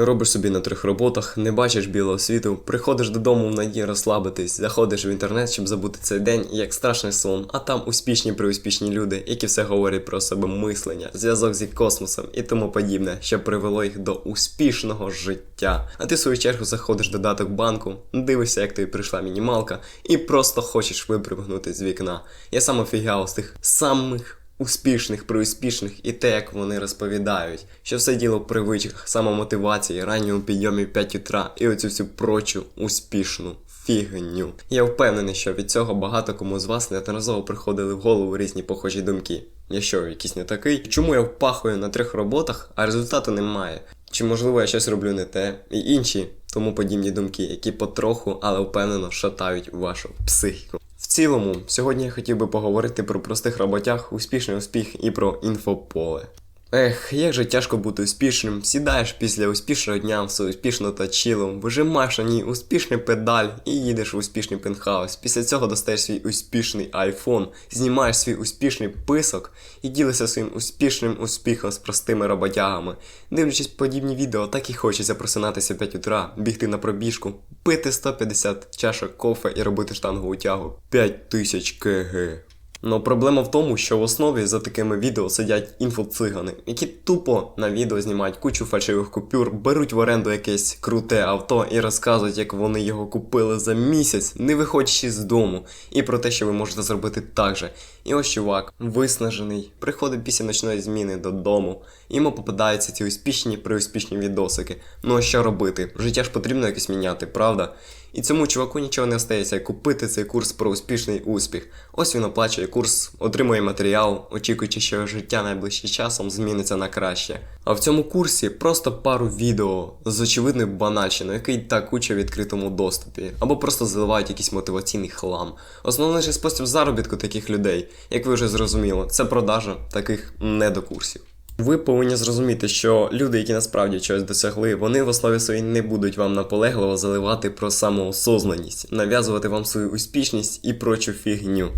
Робиш собі на трьох роботах, не бачиш білого світу, приходиш додому в надії розслабитись, заходиш в інтернет, щоб забути цей день, як страшний сон, а там успішні приуспішні люди, які все говорять про себе мислення, зв'язок зі космосом і тому подібне, що привело їх до успішного життя. А ти в свою чергу заходиш додаток банку, дивишся, як тобі прийшла мінімалка, і просто хочеш випригнути з вікна. Я сам офігав з тих самих успішних, приуспішних і те, як вони розповідають, що все діло в привичках, самомотивації, ранньому підйомі в 5 утра і оцю всю прочу успішну фігню. Я впевнений, що від цього багато кому з вас неодноразово приходили в голову різні похожі думки. Я що, якийсь не такий? Чому я впахую на трьох роботах, а результату немає? Чи можливо я щось роблю не те? І інші тому подібні думки, які потроху, але впевнено шатають вашу психіку. Цілому, сьогодні я хотів би поговорити про простих роботях, успішний успіх і про інфополе. Ех, як же тяжко бути успішним. Сідаєш після успішного дня в свою успішну тачілу, вижимаєш на ній успішний педаль і їдеш в успішний пентхаус. Після цього достаєш свій успішний айфон, знімаєш свій успішний писок і ділишся своїм успішним успіхом з простими роботягами. Дивлячись подібні відео, так і хочеться просинатися 5 утра, бігти на пробіжку, пити 150 чашок кофе і робити штангову тягу. 5000 кг. Но проблема в тому, що в основі за такими відео сидять інфоцигани, які тупо на відео знімають кучу фальшивих купюр, беруть в оренду якесь круте авто і розказують, як вони його купили за місяць, не виходячи з дому, і про те, що ви можете зробити так же. І ось чувак, виснажений, приходить після ночної зміни додому, йому попадаються ці успішні приуспішні відосики. Ну а що робити? Життя ж потрібно якось міняти, правда? І цьому чуваку нічого не остається, як купити цей курс про успішний успіх. Ось він оплачує курс, отримує матеріал, очікуючи, що життя найближчим часом зміниться на краще. А в цьому курсі просто пару відео з очевидною банальщиною, який так куча в відкритому доступі, або просто заливають якийсь мотиваційний хлам. Основний же спосіб заробітку таких людей, як ви вже зрозуміли, це продажа таких недокурсів. Ви повинні зрозуміти, що люди, які насправді чогось досягли, вони в основі своїй не будуть вам наполегливо заливати про самоосознаність, нав'язувати вам свою успішність і прочу фігню.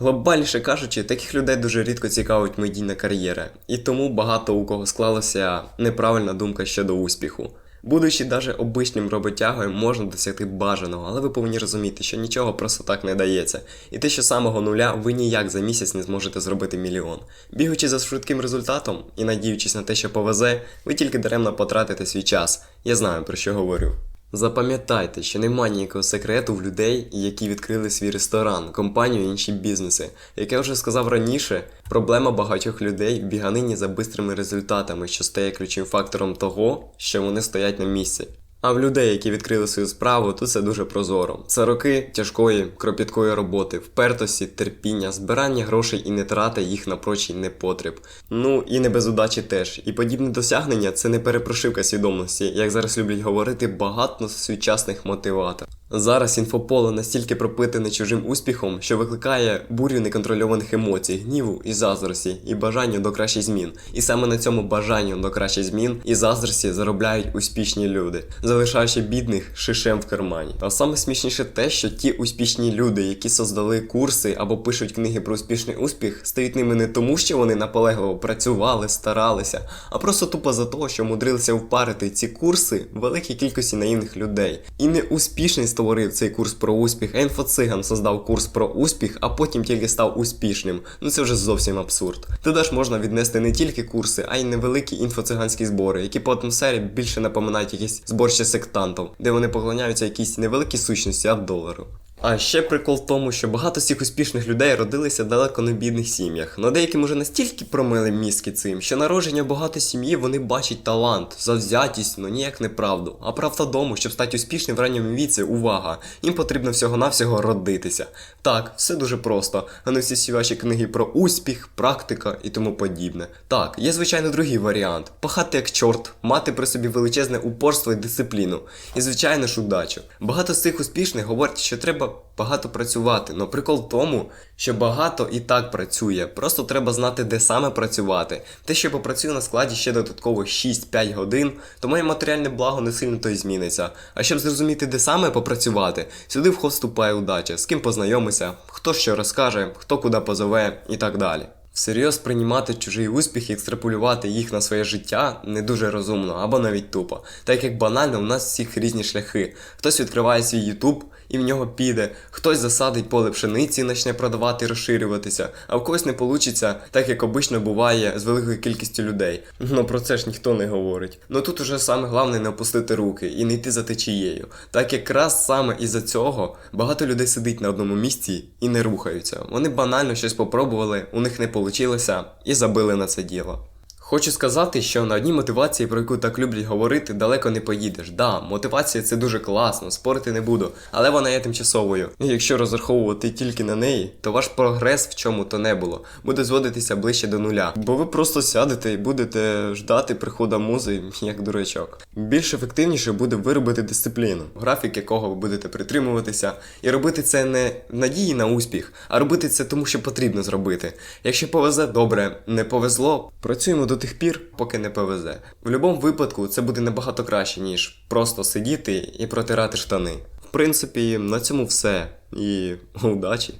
Глобальніше кажучи, таких людей дуже рідко цікавить медійна кар'єра, і тому багато у кого склалася неправильна думка щодо успіху. Будучи даже обичним роботягою, можна досягти бажаного, але ви повинні розуміти, що нічого просто так не дається. І те, що з самого нуля ви ніяк за місяць не зможете зробити мільйон. Бігаючи за швидким результатом і надіючись на те, що повезе, ви тільки даремно потратите свій час. Я знаю про що говорю. Запам'ятайте, що немає ніякого секрету в людей, які відкрили свій ресторан, компанію і інші бізнеси. Як я вже сказав раніше, проблема багатьох людей в біганині за бистрими результатами, що стає ключовим фактором того, що вони стоять на місці. А в людей, які відкрили свою справу, то це дуже прозоро. Це роки тяжкої, кропіткої роботи, впертості, терпіння, збирання грошей і не трати їх на прочий непотріб. Ну і не без удачі теж. І подібне досягнення це не перепрошивка свідомості, як зараз люблять говорити багато сучасних мотиваторів. Зараз інфополе настільки пропитане чужим успіхом, що викликає бурю неконтрольованих емоцій, гніву і заздрості, і бажання до кращих змін. І саме на цьому бажанню до кращих змін і заздрості заробляють успішні люди, залишаючи бідних шишем в кармані. А саме смішніше те, що ті успішні люди, які создали курси або пишуть книги про успішний успіх, стають ними не тому, що вони наполегливо працювали, старалися, а просто тупо за того, що мудрилися впарити ці курси великій кількості наївних людей. І не успішний створив цей курс про успіх, а інфоциган создав курс про успіх, а потім тільки став успішним. Ну це вже зовсім абсурд. Туди ж можна віднести не тільки курси, а й невеликі інфоциганські збори, які по атмосфері більше напоминають якісь зборщі сектантів, де вони поклоняються якійсь невеликій сущності а долару. А ще прикол в тому, що багато з цих успішних людей родилися в далеко не бідних сім'ях. Но деяким уже настільки промили мізки цим, що народження багатої сім'ї вони бачать талант, завзятість, ну ніяк не правду. А правда в тому, щоб стати успішним в ранньому віці, увага, їм потрібно всього-навсього родитися. Так, все дуже просто, а не всі всі ваші книги про успіх, практика і тому подібне. Так, є звичайно другий варіант: пахати як чорт, мати при собі величезне упорство і дисципліну. І звичайно ж удачу. Багато з цих успішних говорять, що треба багато працювати. Но прикол в тому, що багато і так працює. Просто треба знати, де саме працювати. Те, що попрацюю на складі ще додатково 6-5 годин, то моє матеріальне благо не сильно то й зміниться. А щоб зрозуміти, де саме попрацювати, сюди в ход вступає удача, з ким познайомися, хто що розкаже, хто куди позове і так далі. Всерйоз приймати чужий успіх і екстраполювати їх на своє життя не дуже розумно або навіть тупо. Так як банально, у нас всіх різні шляхи. Хтось відкриває свій Ютуб і в нього піде, хтось засадить поле пшениці і почне продавати і розширюватися, а в когось не вийде, так як обично буває з великою кількістю людей. Ну про це ж ніхто не говорить. Ну тут уже саме головне не опустити руки і не йти за течією. Так якраз саме із-за цього багато людей сидить на одному місці і не рухаються. Вони банально щось попробували, у них не вийшло і забили на це діло. Хочу сказати, що на одній мотивації, про яку так люблять говорити, далеко не поїдеш. Да, мотивація це дуже класно, спорити не буду, але вона є тимчасовою. І якщо розраховувати тільки на неї, то ваш прогрес в чому то не було буде зводитися ближче до нуля. Бо ви просто сядете і будете ждати приходу музи, як дурачок. Більш ефективніше буде виробити дисципліну, графік якого ви будете притримуватися, і робити це не в надії на успіх, а робити це тому, що потрібно зробити. Якщо повезе, добре, не повезло, працюємо до тих пір, поки не повезе. В будь-якому випадку це буде набагато краще, ніж просто сидіти і протирати штани. В принципі, на цьому все. І удачі!